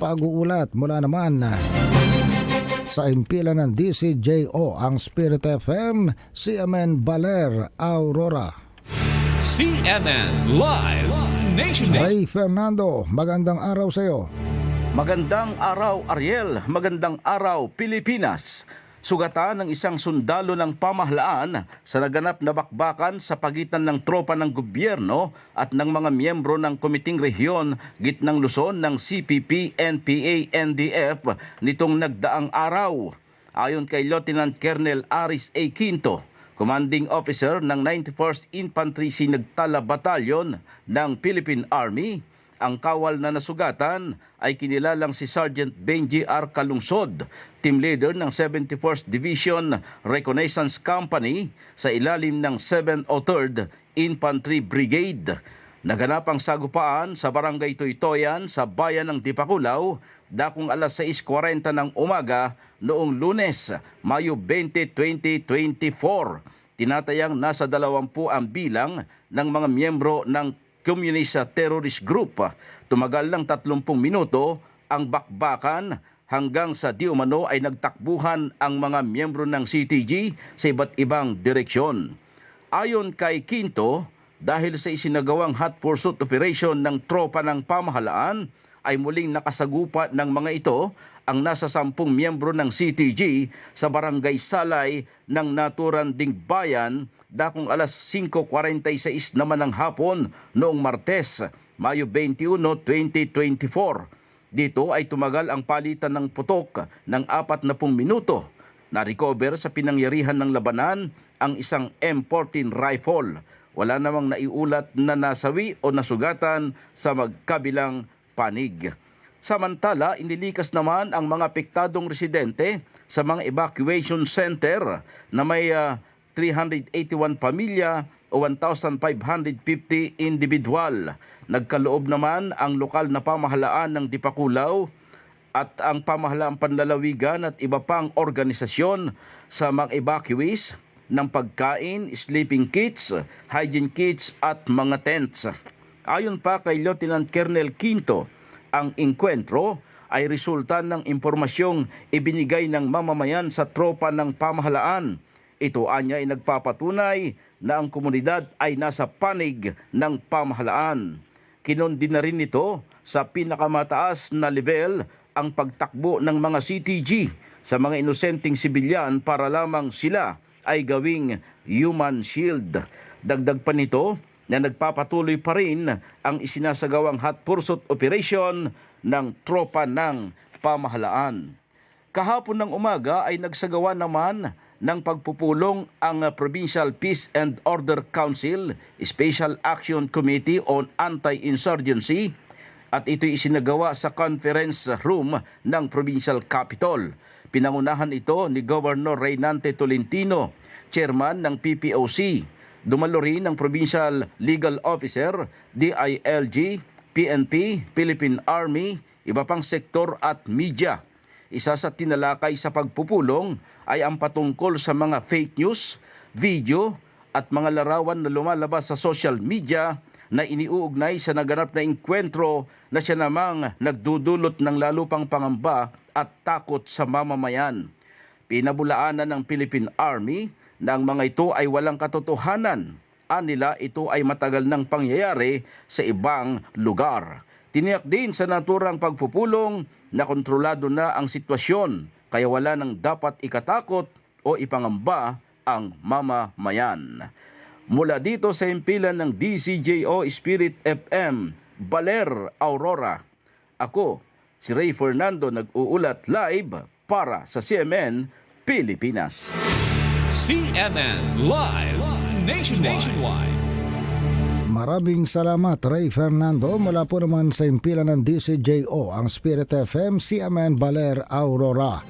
pag-uulat mula naman sa impila ng DCJO ang Spirit FM, CMN Baler Aurora. CNN Live Nation Ray Fernando, magandang araw sa iyo. Magandang araw Ariel, magandang araw Pilipinas. Sugatan ng isang sundalo ng pamahalaan sa naganap na bakbakan sa pagitan ng tropa ng gobyerno at ng mga miyembro ng Komiting Rehiyon gitnang Luzon ng CPP, NPA, NDF nitong nagdaang araw. Ayon kay Lieutenant Colonel Aris A. Quinto, Commanding Officer ng 91st Infantry Sinagtala Battalion ng Philippine Army, ang kawal na nasugatan ay kinilalang si Sergeant Benji R. Kalungsod, team leader ng 71st Division Reconnaissance Company sa ilalim ng 703rd Infantry Brigade. Naganap ang sagupaan sa Barangay Tuytoyan sa bayan ng Dipakulaw dakong alas 6.40 ng umaga noong lunes, Mayo 20, 2024. Tinatayang nasa 20 ang bilang ng mga miyembro ng Communist Terrorist Group. Tumagal ng 30 minuto ang bakbakan hanggang sa di umano ay nagtakbuhan ang mga miyembro ng CTG sa iba't ibang direksyon. Ayon kay Quinto, dahil sa isinagawang hot pursuit operation ng tropa ng pamahalaan, ay muling nakasagupa ng mga ito ang nasa sampung miyembro ng CTG sa barangay Salay ng Naturan Ding Bayan dakong alas 5.46 naman ng hapon noong Martes, Mayo 21, 2024. Dito ay tumagal ang palitan ng putok ng 40 minuto. Na-recover sa pinangyarihan ng labanan ang isang M14 rifle. Wala namang naiulat na nasawi o nasugatan sa magkabilang panig. Samantala, inilikas naman ang mga apektadong residente sa mga evacuation center na may ah, 381 pamilya o 1,550 individual. Nagkaloob naman ang lokal na pamahalaan ng Dipakulaw at ang pamahalaang panlalawigan at iba pang organisasyon sa mga evacuees ng pagkain, sleeping kits, hygiene kits at mga tents. Ayon pa kay Lieutenant Colonel Quinto, ang inkwentro ay resulta ng impormasyong ibinigay ng mamamayan sa tropa ng pamahalaan. Ito anya ay nagpapatunay na ang komunidad ay nasa panig ng pamahalaan. Kinondi na rin ito sa pinakamataas na level ang pagtakbo ng mga CTG sa mga inosenteng sibilyan para lamang sila ay gawing human shield. Dagdag pa nito na nagpapatuloy pa rin ang isinasagawang hot pursuit operation ng tropa ng pamahalaan. Kahapon ng umaga ay nagsagawa naman ng pagpupulong ang Provincial Peace and Order Council Special Action Committee on Anti-Insurgency at ito'y isinagawa sa conference room ng Provincial Capitol. Pinangunahan ito ni Governor Reynante Tolentino, chairman ng PPOC. Dumalo rin ng Provincial Legal Officer, DILG, PNP, Philippine Army, iba pang sektor at media. Isa sa tinalakay sa pagpupulong ay ang patungkol sa mga fake news, video at mga larawan na lumalabas sa social media na iniuugnay sa naganap na inkwentro na siya namang nagdudulot ng lalo pang pangamba at takot sa mamamayan. Pinabulaanan ng Philippine Army na ang mga ito ay walang katotohanan. Anila ito ay matagal nang pangyayari sa ibang lugar. Tiniyak din sa naturang pagpupulong na kontrolado na ang sitwasyon kaya wala nang dapat ikatakot o ipangamba ang mamamayan. Mula dito sa impilan ng DCJO Spirit FM, Baler Aurora. Ako, si Ray Fernando nag-uulat live para sa CMN Pilipinas. CNN Live Nationwide. Maraming salamat Ray Fernando mula po naman sa impila ng DCJO ang Spirit FM, CMN Baler Aurora.